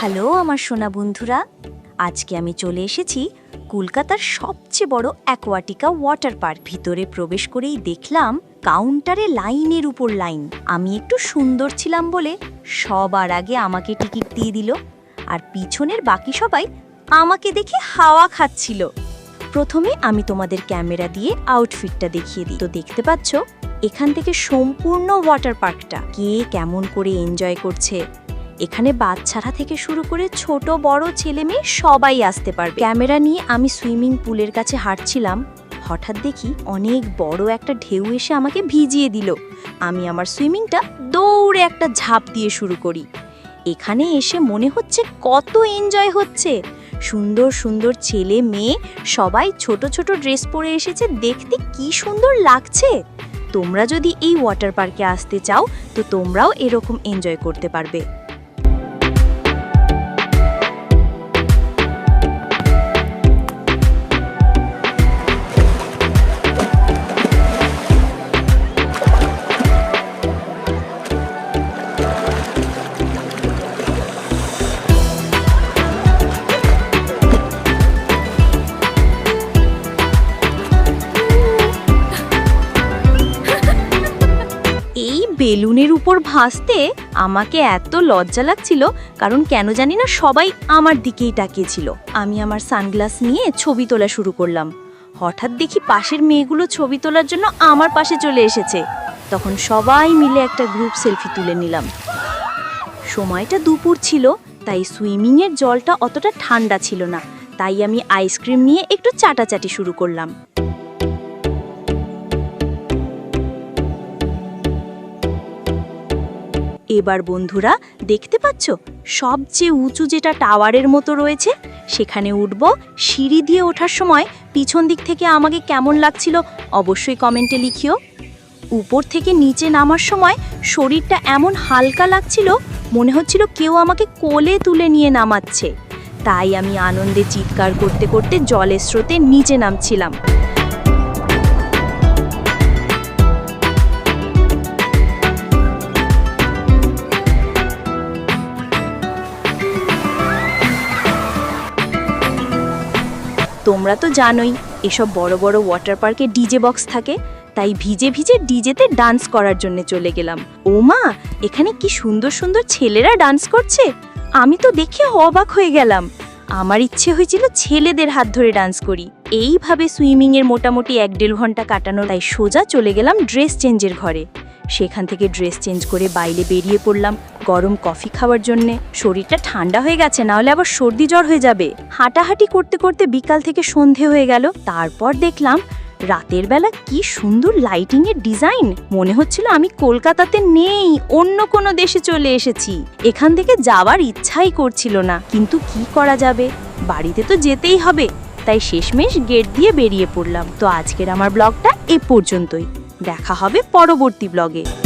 Hello, আমার সোনা বন্ধুরা। আজকে আমি চলে এসেছি কলকাতার সবচেয়ে বড় অ্যাকোয়াটিকা ওয়াটার পার্ক। ভিতরে প্রবেশ করেই দেখলাম কাউন্টারে লাইনের উপর লাইন। আমি একটু সুন্দর ছিলাম বলে সবার আগে আমাকে টিকিট দিয়ে দিল। আর পিছনের বাকি সবাই আমাকে দেখে হাওয়া খাচ্ছিল। প্রথমে আমি তোমাদের ক্যামেরা দিয়ে আউটফিটটা দেখিয়ে দিই। তো দেখতে পাচ্ছ, এখান থেকে সম্পূর্ণ ওয়াটার পার্কটা কে কেমন করে এনজয় করছে। এখানে বাচ্চারা থেকে শুরু করে ছোট, বড় ছেলে মেয়ে সবাই আসতে পারবে। ক্যামেরা নিয়ে আমি সুইমিং পুলের কাছে হাঁটছিলাম। হঠাৎ দেখি অনেক বড় একটা ঢেউ এসে আমাকে ভিজিয়ে দিল। আমি আমার সুইমিংটা দৌড়ে একটা ঝাঁপ দিয়ে শুরু করি। এখানে এসে মনে হচ্ছে কত এনজয় হচ্ছে। সুন্দর সুন্দর ছেলে মেয়ে, সবাই ছোট ছোট ড্রেস পরে এসেছে, দেখতে কি সুন্দর লাগছে। তোমরা যদি এই ওয়াটার পার্কে আসতে চাও, তো তোমরাও এরকম এনজয় করতে পারবে। বেলুনের উপর ভাসতে আমাকে এত লজ্জা লাগছিল, কারণ কেন জানি না সবাই আমার দিকেই তাকিয়েছিল। আমি আমার সানগ্লাস নিয়ে ছবি তোলা শুরু করলাম। হঠাৎ দেখি পাশের মেয়েগুলো ছবি তোলার জন্য আমার পাশে চলে এসেছে। তখন সবাই মিলে একটা গ্রুপ সেলফি তুলে নিলাম। সময়টা দুপুর ছিল, তাই সুইমিংয়ের জলটা অতটা ঠান্ডা ছিল না। তাই আমি আইসক্রিম নিয়ে একটু চাটাচাটি শুরু করলাম। এবার বন্ধুরা, দেখতে পাচ্ছ? সবচেয়ে উঁচু যেটা টাওয়ারের মতো রয়েছে, সেখানে উঠব। সিঁড়ি দিয়ে ওঠার সময় পিছন দিক থেকে আমাকে কেমন লাগছিল অবশ্যই কমেন্টে লিখিও। উপর থেকে নিচে নামার সময় শরীরটা এমন হালকা লাগছিল, মনে হচ্ছিল কেউ আমাকে কোলে তুলে নিয়ে নামাচ্ছে। তাই আমি আনন্দে চিৎকার করতে করতে জলের স্রোতে নিচে নামছিলাম। তোমরা তো জানোই, এসব বড় বড় ওয়াটার পার্কে ডিজে বক্স থাকে, তাই ভিজে ভিজে ডিজেতে ডান্স করার জন্য চলে গেলাম। ও মা, এখানে কি সুন্দর সুন্দর ছেলেরা ডান্স করছে? আমি তো দেখে অবাক হয়ে গেলাম। আমার ইচ্ছে হয়েছিল ছেলেদের হাত ধরে ডান্স করি। এইভাবে সুইমিংয়ের মোটামুটি এক দেড় ঘণ্টা কাটানো, তাই সোজা চলে গেলাম ড্রেস চেঞ্জের ঘরে। সেখান থেকে ড্রেস চেঞ্জ করে বাইরে বেরিয়ে পড়লাম গরম কফি খাওয়ার জন্যে। শরীরটা ঠান্ডা হয়ে গেছে না হলে আবার সর্দি জ্বর হয়ে যাবে। হাঁটাহাঁটি করতে করতে বিকাল থেকে সন্ধে হয়ে গেল। তারপর দেখলাম রাতের বেলা কি সুন্দর লাইটিং এর ডিজাইন। মনে হচ্ছিল আমি কলকাতাতে নেই, অন্য কোনো দেশে চলে এসেছি। এখান থেকে যাওয়ার ইচ্ছাই করছিল না। কিন্তু কি করা যাবে? বাড়িতে তো যেতেই হবে। তাই শেষমেশ গেট দিয়ে বেরিয়ে পড়লাম। তো আজকের আমার ব্লগটা এ পর্যন্তই। দেখা হবে পরবর্তী ব্লগে